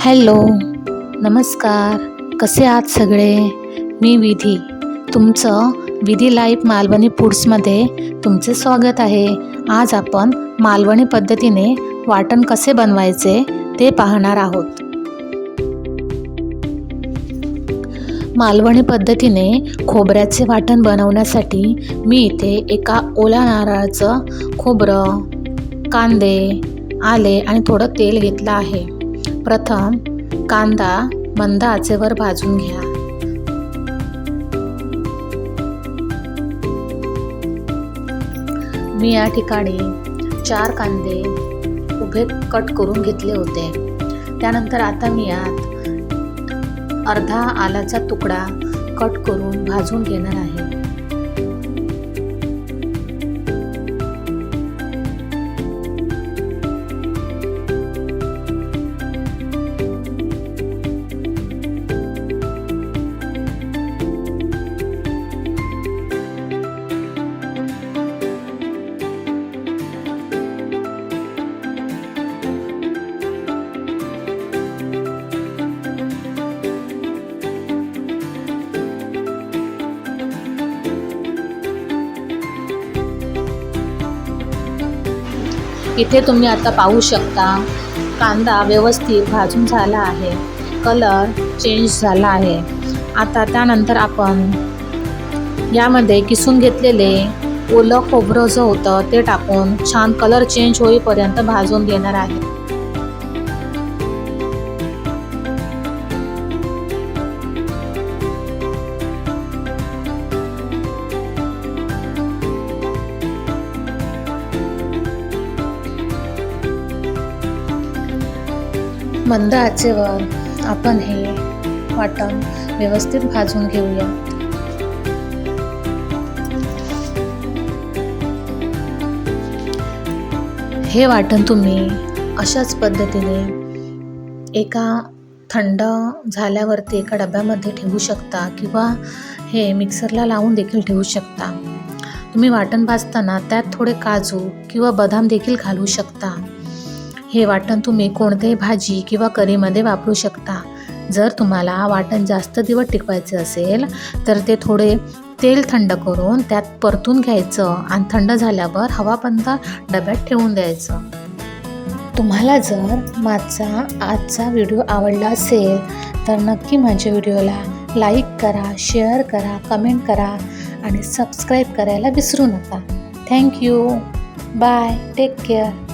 Hello नमस्कार. कसे आहात सगळे? मी विधी. तुमचं विधी लाईफ मालवणी फूड्समध्ये तुमचे स्वागत आहे. आज आपण मालवणी पद्धतीने वाटण कसे बनवायचे ते पाहणार आहोत. मालवणी पद्धतीने खोबऱ्याचे वाटण बनवण्यासाठी मी इथे एका ओल्या नारळाचं खोबरं कांदे आले आणि थोडं तेल घेतलं आहे. प्रथम कांदा मंद आचेवर भाजून घ्या. मी या ठिकाणी चार कांदे उभे कट करून घेतले होते. त्यानंतर आता मी यात अर्धा आलाचा तुकडा कट करून भाजून घेणार आहे. इथे तुम्ही आता पाहू शकता. कांदा व्यवस्थित भाजून झाला आहे. कलर चेंज झाला आहे. आता त्यानंतर आपण यामध्ये किसून घेतलेले ओलं खोबरं जो होतं ते टाकून छान कलर चेंज होईपर्यंत भाजून घेणार आहे. मंद आचेवर आपण हे वाटण व्यवस्थित भाजून घेऊया. हे वाटण तुम्ही अशाच पद्धतीने एका थंड झाल्यावरती एका डब्यामध्ये ठेवू शकता किंवा हे मिक्सरला लावून देखील ठेवू शकता. तुम्ही वाटण भाजताना त्यात थोडे काजू किंवा बदाम देखील घालू शकता. हे वाटण तुम्ही कोणत्याही भाजी किंवा करीमध्ये वापरू शकता. जर तुम्हाला वाटण जास्त दिवस टिकवायचे असेल तर ते थोडे तेल थंड करून त्यात परतून घ्यायचं आणि थंड झाल्यावर हवाबंद डब्यात ठेवून द्यायचं. तुम्हाला जर माझा आजचा व्हिडिओ आवडला असेल तर नक्की माझ्या व्हिडिओला लाईक करा शेअर करा कमेंट करा आणि सबस्क्राईब करायला विसरू नका. Thank you bye. Take care.